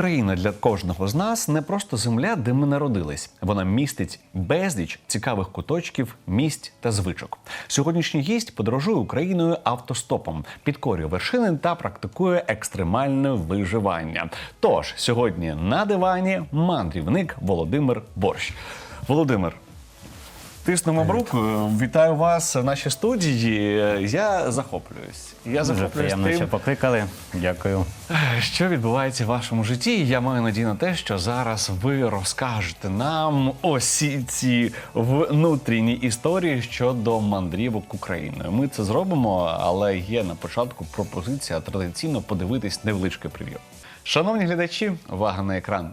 Україна для кожного з нас не просто земля, де ми народились. Вона містить безліч цікавих куточків, місць та звичок. Сьогоднішній гість подорожує Україною автостопом, підкорює вершини та практикує екстремальне виживання. Тож сьогодні на дивані мандрівник Володимир Борщ. Володимир. Тиснемо вам руку. Вітаю вас в нашій студії. Я захоплююсь. Я Дуже захоплююсь приємно, тим, що покликали. Дякую. що відбувається в вашому житті? Я маю надію на те, що зараз ви розкажете нам усі ці внутрішні історії щодо мандрівок Україною. Ми це зробимо, але є на початку пропозиція традиційно подивитись невеличке прев'ю. Шановні глядачі, увага на екран.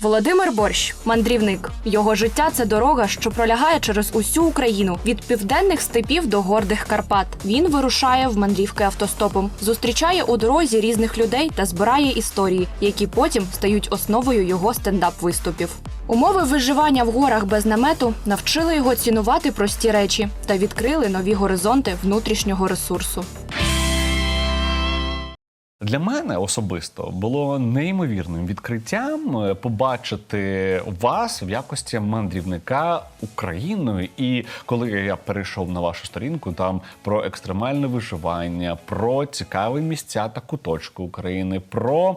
Володимир Борщ, мандрівник. Його життя це дорога, що пролягає через усю Україну від південних степів до гордих Карпат. Він вирушає в мандрівки автостопом, зустрічає у дорозі різних людей та збирає історії, які потім стають основою його стендап-виступів. Умови виживання в горах без намету навчили його цінувати прості речі та відкрили нові горизонти внутрішнього ресурсу. Для мене особисто було неймовірним відкриттям е, побачити вас в якості мандрівника Україною. І коли я перейшов на вашу сторінку, там про екстремальне виживання, про цікаві місця та куточки України, про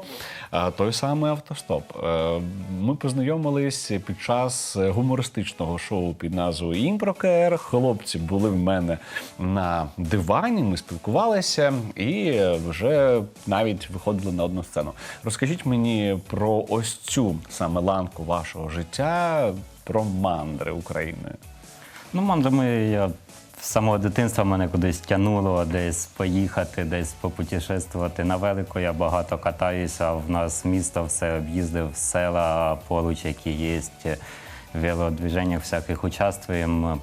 е, той самий автостоп. Е, ми познайомились під час гумористичного шоу під назвою Імпрокер. Хлопці були в мене на дивані. Ми спілкувалися і вже навіть виходили на одну сцену. Розкажіть мені про ось цю саме ланку вашого життя, про мандри Україною. Ну, мандрами я з самого дитинства мене кудись тягнуло, десь поїхати, десь попутешествувати. На велико я багато катаюся. В нас місто все об'їздив, села поруч, які є, в велодвіженнях всяких участвуємо.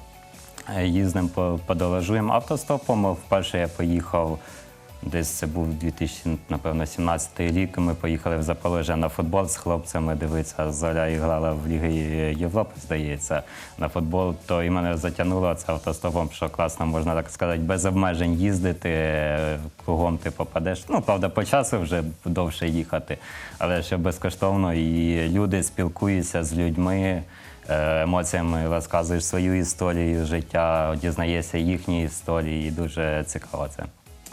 Їздимо, по- подорожуємо автостопом. Вперше я поїхав. Десь це був 2017 рік. Ми поїхали в Запорожжя на футбол з хлопцями. Дивитися, Зоря і грала в Лігі Європи, здається, на футбол. То і мене затягнуло це автостопом, що класно, можна так сказати, без обмежень їздити. Кругом ти попадеш. Ну, правда, по часу вже довше їхати, але що безкоштовно. І люди спілкуються з людьми. е, Емоціями розказуєш свою історію життя, дізнаєшся їхні історії, і дуже цікаво це.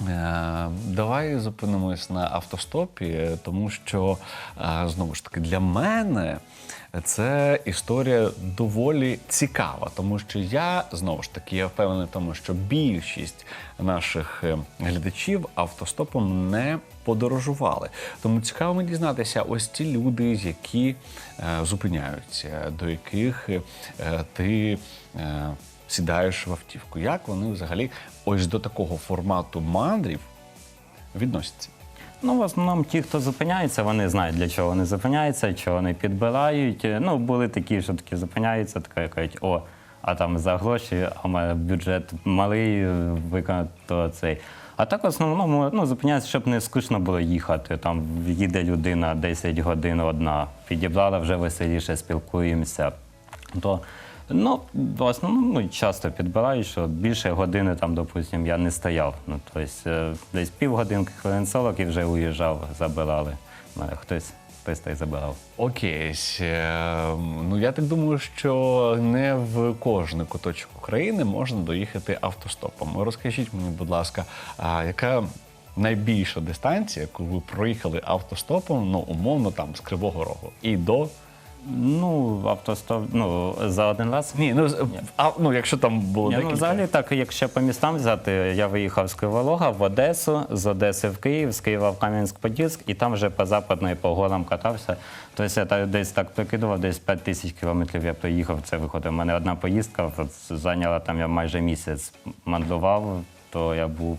Е, Давай зупинимось на автостопі, тому що е, знову ж таки для мене це історія доволі цікава, тому що я знову ж таки я впевнений в тому, що більшість наших е, глядачів автостопом не подорожували. Тому цікаво мені дізнатися, ось ті люди, які зупиняються, до яких ти. Е, сідаєш в автівку. Як вони взагалі ось до такого формату мандрів відносяться? Ну, в основному ті, хто зупиняється, вони знають, для чого вони зупиняються, чого вони підбирають. Ну, були такі, що такі зупиняються, таке кажуть, о, а там за гроші, а мене бюджет малий, виконати цей. А так в основному ну, зупиняються, щоб не скучно було їхати. Там їде людина 10 годин одна, підібрала вже веселіше, спілкуємося. То Ну, в основному ну, часто підбирають, що більше години там, допустимо, я не стояв. Ну, тобто, е, десь півгодинки, хвилин 40 і вже уїжджав, забирали. Хтось, хтось так забирав. Окей, е, ну я так думаю, що не в кожний куточок України можна доїхати автостопом. Розкажіть мені, будь ласка, яка найбільша дистанція, яку ви проїхали автостопом, ну умовно там з Кривого Рогу і до Ну, автостоп, ну, за один раз. ні, ну з- а, ну якщо там було Ні, ну, декілька. взагалі, так, якщо по містам взяти, я виїхав з Криволога в Одесу, з Одеси в Київ, з Києва в Кам'янськ-Подільськ, і там вже по западної по горам катався. Тобто я так, десь так прикидував, десь 5 тисяч кілометрів я проїхав. Це виходить. У мене одна поїздка от, зайняла там я майже місяць мандрував, то я був.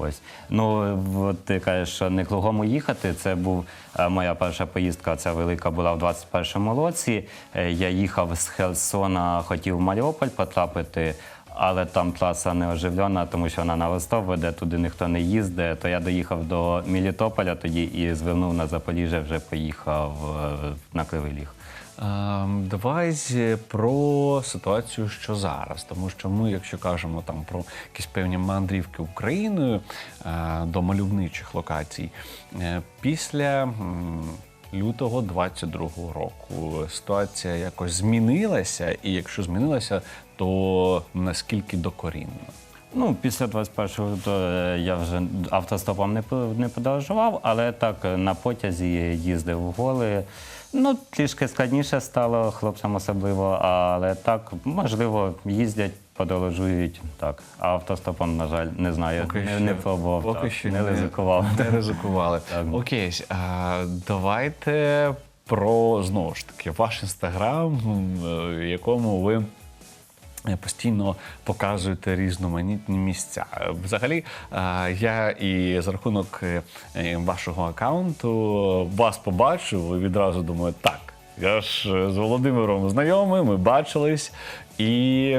Ось. Ну, от ти кажеш, що не кругом їхати. Це був е, моя перша поїздка, ця велика була в 21-му році. Е, Я їхав з Херсона, хотів в Маріуполь потрапити, Але там траса не оживлена, тому що вона на Ростов веде, туди ніхто не їздить. То я доїхав до Мелітополя тоді і звернув на Запоріжжя, вже поїхав е, на Кривий Ріг. Ем, Давай про ситуацію, що зараз, тому що ми, якщо кажемо там про якісь певні мандрівки Україною е, до мальовничих локацій, е, після лютого 22-го року ситуація якось змінилася, і якщо змінилася, то наскільки докорінно? Ну, після 21 лютого е, я вже автостопом не, не подорожував, але так на потязі їздив в голи. Ну, трішки складніше стало хлопцям особливо, але так, можливо, їздять, подорожують так. А автостопом, на жаль, не знаю, не, не пробував, поки так, що не ризикував. Не ризикували. Так. Окей, а, давайте про знову ж таки ваш інстаграм, е, в якому ви. Е, Постійно показуєте різноманітні місця. Е, Взагалі, е, я і за рахунок вашого аккаунту вас побачив і відразу думаю, так, я ж е, з Володимиром знайомий, ми бачились, і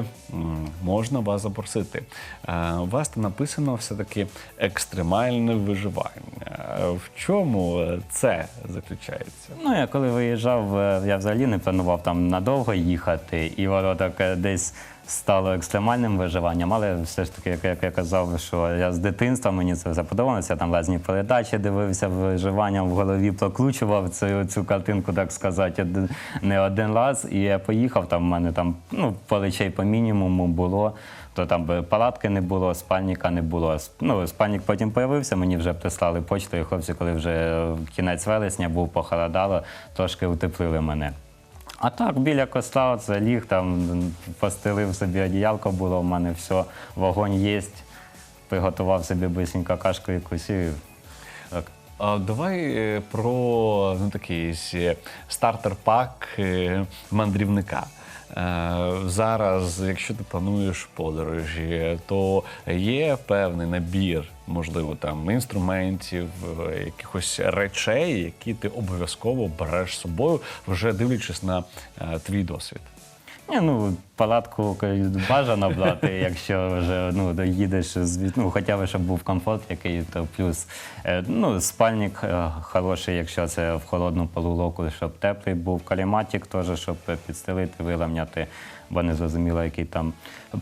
можна вас запросити. Е, У вас там написано все-таки екстремальне виживання. Е, В чому це заключається? Ну, я коли виїжджав, я взагалі не планував там надовго їхати, і воно так десь стало екстремальним виживанням. Але все ж таки, як, як я казав, що я з дитинства мені це все подобалося. Я там різні передачі дивився виживанням в голові, прокручував цю, цю картинку, так сказати, не один раз. І я поїхав. Там в мене там ну, речей по мінімуму було. То там палатки не було, спальника не було. Ну, спальник потім появився, мені вже прислали почту, і хлопці, коли вже кінець вересня був, похолодало, трошки утеплили мене. А так, біля коста це ліг, там постелив собі одіялко було, в мене все, вогонь є, приготував собі бисенько кашку і кусів. так. А давай е, про ну, такий е, стартер-пак е, мандрівника. Е, Зараз, якщо ти плануєш подорожі, то є певний набір, можливо, там інструментів, е, якихось речей, які ти обов'язково береш з собою, вже дивлячись на е, твій досвід. Ні, ну, палатку бажано брати, якщо вже ну, їдеш, ну, хоча б, щоб був комфорт який, то плюс. Е, ну, спальник е, хороший, якщо це в холодну полулоку, щоб теплий був, каліматик теж, щоб підстелити, виламняти, бо не зрозуміло, який там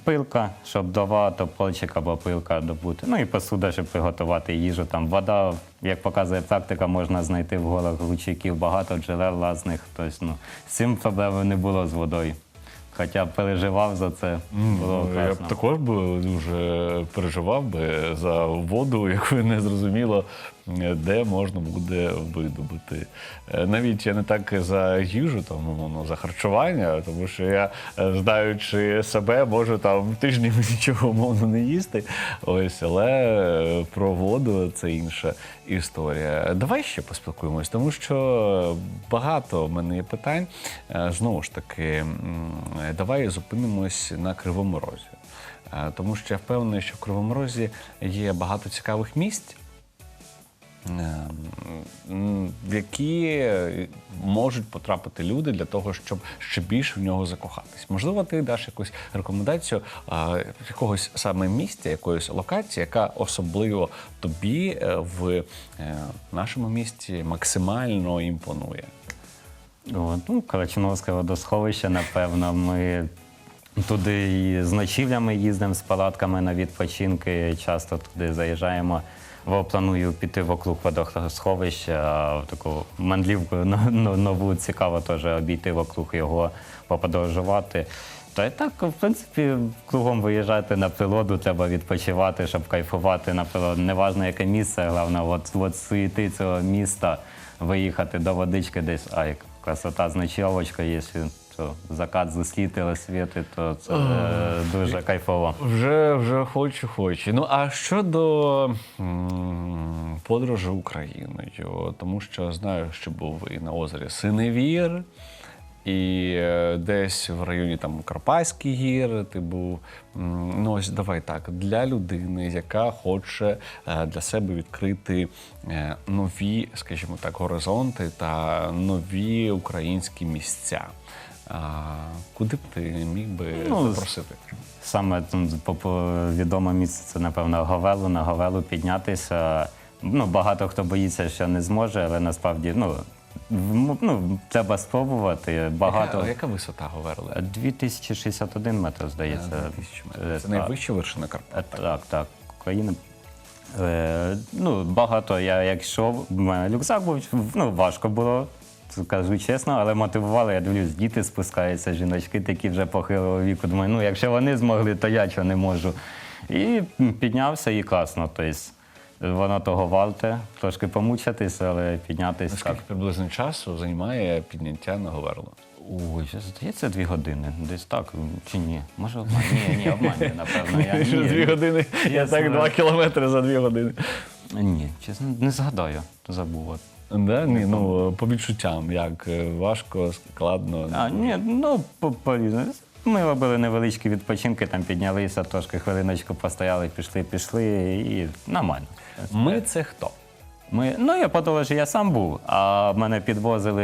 пилка, щоб дова, топорчик або пилка добути. Ну і посуда, щоб приготувати їжу. Там вода, як показує практика, можна знайти в горах ручейків багато джерел різних. Тобто, ну, з цим проблем не було з водою. Хоча переживав за це. Було Ну, Я б також би дуже переживав би за воду, яку не зрозуміло, де можна буде видобути. Е, Навіть я не так за їжу, там, ну, за харчування, тому що я, е, знаючи себе, можу там тижнями нічого умовно не їсти. Ось, але е, про воду це інша історія. Давай ще поспілкуємось, тому що багато в мене є питань. Е, Знову ж таки, давай зупинимось на Кривому Розі. Е, Тому що я впевнений, що в Кривому Розі є багато цікавих місць, е, в які можуть потрапити люди для того, щоб ще більше в нього закохатись. Можливо, ти даш якусь рекомендацію якогось саме місця, якоїсь локації, яка особливо тобі е, в е, нашому місті максимально імпонує. От, ну, Калачиновське водосховище, напевно, ми туди і з ночівлями їздимо з палатками на відпочинки, часто туди заїжджаємо. Планую піти водосховища, в таку мандрівку но- но- нову цікаво теж обійти вокруг його, поподорожувати. Та й так, в принципі, кругом виїжджати на природу, треба відпочивати, щоб кайфувати на природу. Неважно, яке місце, головне, от, от суєти цього міста, виїхати до водички десь, а як красота з ночовочкою, то закат зустріти, розсвіти, то це е, дуже кайфово. Вже вже хочу, хочу. Ну а щодо м, подорожі Україною, тому що знаю, що був і на озері Синевір, і е, десь в районі там Карпатські гір. Ти був. М, Ну ось давай так для людини, яка хоче е, для себе відкрити е, нові, скажімо так, горизонти та нові українські місця. А, куди б ти міг би Ну, запросити? Саме там відоме місце це, напевно, Говелу. На Говелу піднятися. Ну, багато хто боїться, що не зможе, але насправді ну, ну, треба спробувати. Багато. Яка, яка висота Говерли? 2061 метр, здається. Тисячі метрів. Е, Це найвища вершина Карпат. Е, Так, так, України. Е, ну, багато я як йшов, в мене рюкзак був, ну, важко було, кажу чесно, але мотивували, я дивлюсь, діти спускаються, жіночки такі вже похилого віку. Думаю, ну якщо вони змогли, то я чого не можу. І піднявся і класно. Тобто, воно того варте, трошки помучитися, але піднятися. Скільки Так. приблизно часу займає підняття на Говерлу? Ой, здається, дві години. Десь так, чи ні? Може, обман? Ні, ні, обманюю, напевно. Я, ні, дві години. Я так два кілометри за дві години. Ні, чесно, не згадаю, забув. Да? Ні, ну, по відчуттям, як е, важко, складно. А, ні, ну, по, по Ми робили невеличкі відпочинки, там піднялися, трошки хвилиночку постояли, пішли, пішли і нормально. Ми це хто? Ми, ну, я подолежі, я сам був, а мене підвозили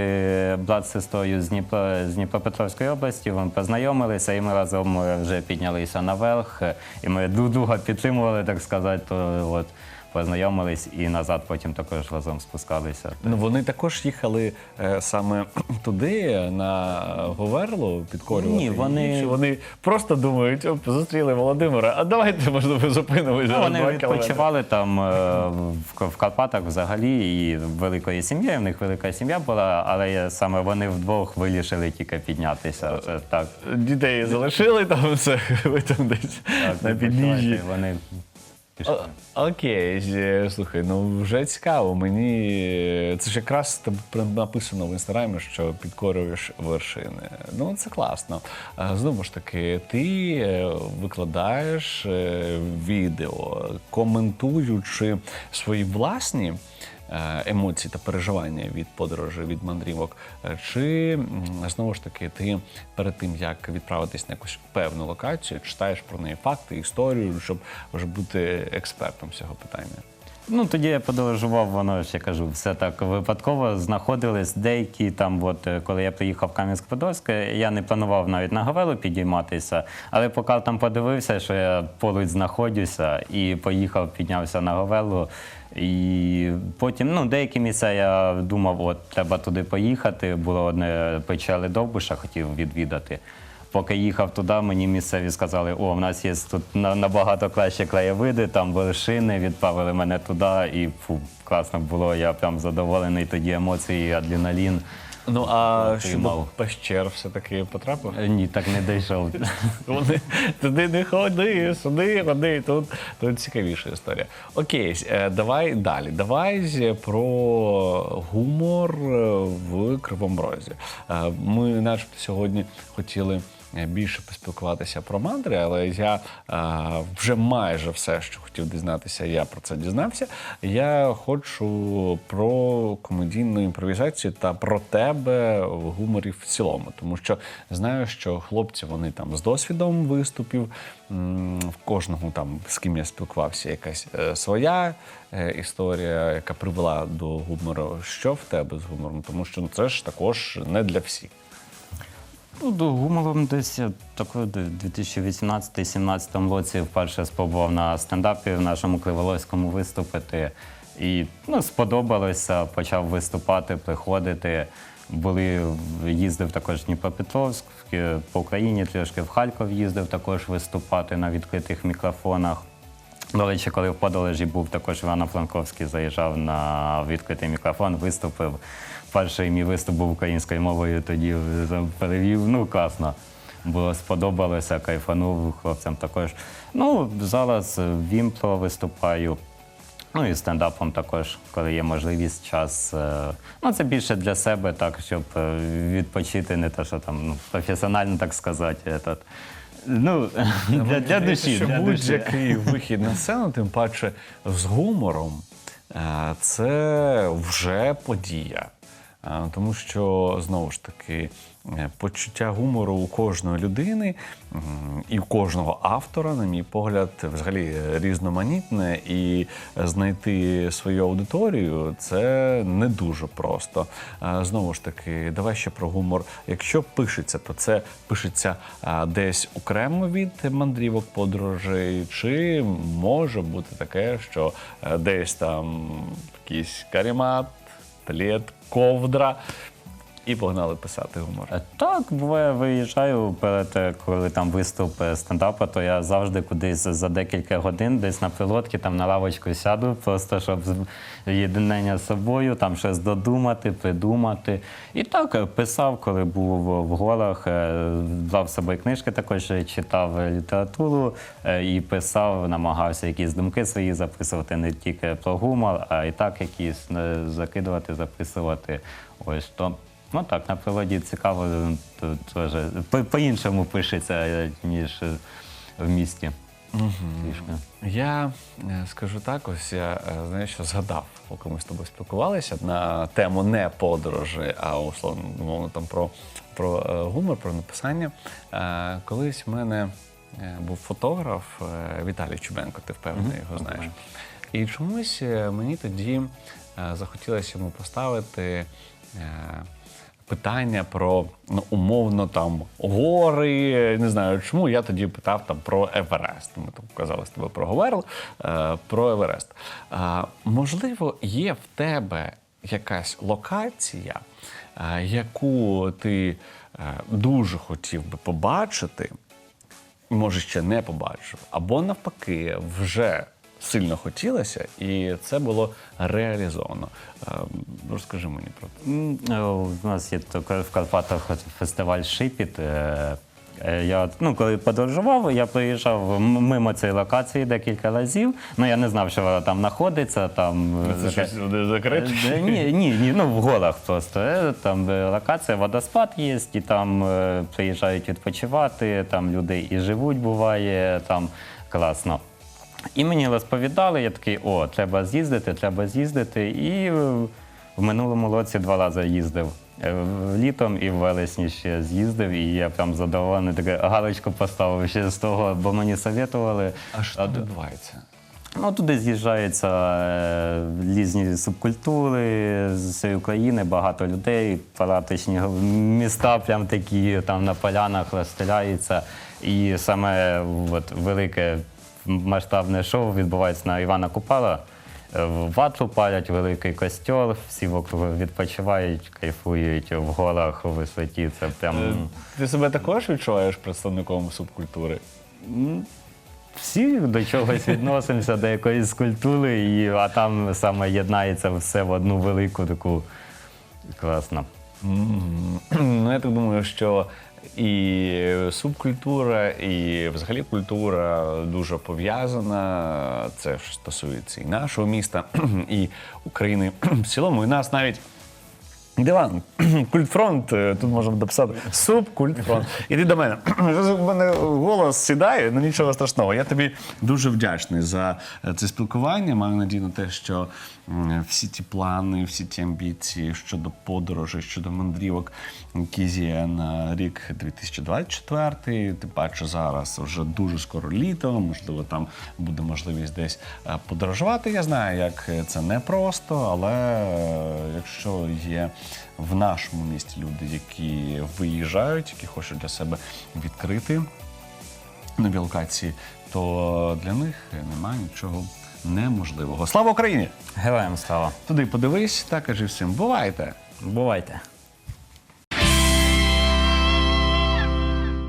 брат з сестрою з, Дніпро, з Дніпропетровської області, вони познайомилися, і ми разом е, вже піднялися наверх, е, і ми друг друга підтримували, так сказати, то от, познайомились і назад потім також разом спускалися. Ну, вони також їхали е, саме туди, на Говерлу, підкорювати. Ні, вони- чи вони просто думають, оп, зустріли Володимира, а давайте, можливо, зупинимося. Ну, вони відпочивали там е, в, в Карпатах взагалі, і великої сім'ї, в них велика сім'я була, але я- саме вони вдвох вирішили тільки піднятися. Це так. Дітей залишили там все, ви там десь так на відпочивайте, підніжжі. Вони. О- Окей, слухай, ну вже цікаво. Мені е, це ж якраз там написано в інстаграмі, що підкорюєш вершини. Ну це класно. Знову ж таки, ти е, викладаєш е, відео, коментуючи свої власні. Е, Емоції та переживання від подорожі, від мандрівок. Е, Чи знову ж таки ти перед тим як відправитись на якусь певну локацію, читаєш про неї факти, історію, щоб вже бути експертом цього питання? Ну тоді я подорожував, воно ж я кажу, все так випадково знаходились деякі там. От е, коли я приїхав в Кам'янськ-Подольське, я не планував навіть на Гавелу підійматися, але поки там подивився, що я поруч знаходжуся, і поїхав, піднявся на Гавелу. І потім, ну, деякі місця я думав, от треба туди поїхати. Було одне печели Довбуша, хотів відвідати. Поки їхав туди, мені місцеві сказали, о, в нас є тут на- набагато краще краєвиди, там вершини, відправили мене туди, і фу, класно було. Я прям задоволений тоді емоції, адреналін. Ну а щодо пещер все-таки потрапив? Е, Ні, так не дійшов. Вони туди не ходи, сюди, ходи, тут, тут цікавіша історія. Окей, е, давай далі. Давай про гумор в Кривому Розі. Е, Ми, начебто, сьогодні хотіли. Е, Більше поспілкуватися про мандри, але я е, вже майже все, що хотів дізнатися, я про це дізнався. Я хочу про комедійну імпровізацію та про тебе в гуморі в цілому, тому що знаю, що хлопці вони там з досвідом виступів. В кожного там з ким я спілкувався, якась е, своя е, історія, яка привела до гумору. Що в тебе з гумором? Тому що ну, це ж також не для всіх. Ну, до гумором десь я тако в 2018-2017 році вперше спробував на стендапі в нашому Криволоському виступити. І ну, сподобалося, почав виступати, приходити. Були, їздив також в Дніпропетровськ, по Україні трішки в Харків їздив також виступати на відкритих мікрофонах. До речі, коли в подорожі був також Івано-Франковський, заїжджав на відкритий мікрофон, виступив. Перший мій виступ був українською мовою, тоді перевів. Ну, класно. Було сподобалося, кайфанув хлопцям також. Ну, зараз в імпро виступаю. Ну і стендапом також, коли є можливість, час. е, Ну, це більше для себе, так, щоб е, відпочити, не те, що там ну, професіонально, так сказати. Этот. Ну, для, для душі. Що Для будь-який вихід на сцену, тим паче з гумором, е, це вже подія. А, тому що знову ж таки е, почуття гумору у кожної людини і у кожного автора, на мій погляд, взагалі різноманітне, і знайти свою аудиторію це не дуже просто. Знову ж таки, давай ще про гумор. Якщо пишеться, то це пишеться десь окремо від мандрівок подорожей, чи може бути таке, що е, десь там якийсь каремат, плед, ковдра, і погнали писати гумор. Е, Так, буває, виїжджаю перед е, коли там виступ е, стендапа, то я завжди кудись за декілька годин, десь на пілотці, там на лавочку сяду, просто щоб єдинення з собою, там щось додумати, придумати. І так писав, коли був в горах, е, брав з собою книжки, також читав літературу і писав, намагався якісь думки свої записувати не тільки про гумор, а і так якісь закидувати, записувати. Ось то. Ну так, на природі цікаво, то теж по- по-іншому пишеться, ніж в місті. Трішки. Я е, скажу так, ось я е, знаєш, що згадав, поки ми з тобою спілкувалися на тему не подорожі, а условно мовно там про, про е, гумор, про написання. Е, Колись в мене е, був фотограф е, Віталій Чубенко, ти впевнений його знаєш. І чомусь мені тоді е, захотілося йому поставити. е, питання про ну, умовно там гори. Не знаю чому. Я тоді питав там про Еверест. Ми там казали з тобою про Говерл, про Еверест. Е, можливо, є в тебе якась локація, е, яку ти е, дуже хотів би побачити, може ще не побачив, або навпаки, вже сильно хотілося, і це було реалізовано. Е, Розкажи мені про це. Е, У нас є в Карпатах фестиваль Шипіт. Е, Я ну, коли подорожував, я проїжджав м- мимо цієї локації декілька разів. Ну я не знав, що вона там знаходиться. Там е, Це щось буде закрите? Ні, ні, ні, ну в горах просто. Там локація, водоспад є, і там приїжджають відпочивати, там люди і живуть, буває, там класно. І мені розповідали, я такий, о, треба з'їздити, треба з'їздити. І е, в минулому році два рази їздив. Е, Літом і в вересні ще з'їздив, і я прям задоволений, таке галочку поставив ще з того, бо мені советували. А що відбувається? Ну, туди з'їжджаються е, різні субкультури з всієї України, багато людей, палаточні міста, прям такі там на полянах розстріляються. І саме от, велике масштабне шоу відбувається на Івана Купала. Е, Ватру палять, великий костьол, всі вокруг відпочивають, кайфують в горах, у висоті. Це прям. Е, Ти себе також відчуваєш представником субкультури? Всі до чогось відносимося, до якоїсь культури, і, а там саме єднається все в одну велику таку класно. Ну, я так думаю, що і субкультура, і взагалі культура дуже пов'язана. Це ж стосується і нашого міста, і України в цілому. І нас навіть. Диван, культфронт, е, тут можемо дописати субкультфронт. Іди до мене. У мене голос сідає, ну нічого страшного. Я тобі дуже вдячний за е, це спілкування. Маю надію на те, що всі ті плани, всі ті амбіції щодо подорожей, щодо мандрівок, які є на рік 2024. Тим паче зараз вже дуже скоро літо, можливо, там буде можливість десь е, подорожувати. Я знаю, як це непросто, але е, якщо є в нашому місті люди, які виїжджають, які хочуть для себе відкрити нові локації, то для них немає нічого неможливого. Слава Україні! Героям слава! Туди подивись та кажи всім, бувайте! Бувайте!